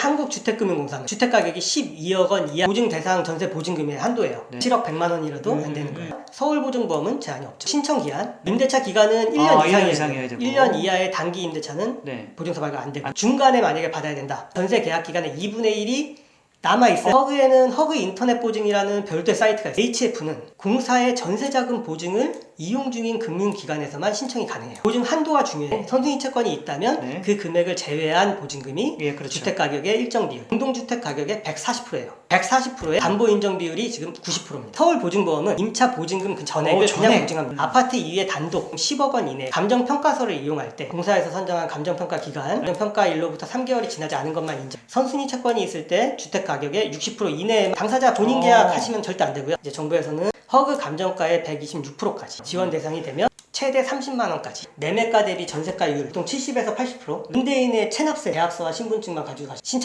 한국주택금융공사는 주택 가격이 12억 원 이하 보증 대상 전세 보증금의 한도예요. 네. 7억 100만 원이라도 음, 안 되는 음, 거예요. 서울보증보험은 제한이 없죠. 신청 기한, 임대차 기간은 1년 아, 1년 이상이어야. 되고. 1년 이하의 단기 임대차는 네. 보증서 발급 안 되고 중간에 만약에 받아야 된다. 전세 계약 기간의 2분의 1이 남아 있어요. 허그에는 허그 인터넷 보증이라는 별도의 사이트가 있어요. HF는 공사의 전세자금 보증을 이용 중인 금융기관에서만 신청이 가능해요. 보증 한도가 중요해요. 선순위 채권이 있다면 네. 그 금액을 제외한 보증금이 예, 그렇죠. 주택 가격의 일정 비율, 공동주택 가격의 140%예요. 140%의 담보 인정 비율이 지금 90%입니다. 서울 보증보험은 임차 보증금 그 전액을 어, 그냥. 보증합니다. 아파트 이외 단독 10억 원 이내 감정 평가서를 이용할 때 공사에서 선정한 감정 평가 기간, 감정 평가일로부터 3개월이 지나지 않은 것만 인정. 선순위 채권이 있을 때 주택 가격의 60% 이내에 당사자 본인 어. 계약하시면 절대 안 되고요. 이제 정부에서는 허그 감정가의 126%까지 지원 대상이 되면 최대 30만 원까지 매매가 대비 전세가율 보통 70에서 80% 임대인의 체납세 계약서와 신분증만 가지고 가시 신청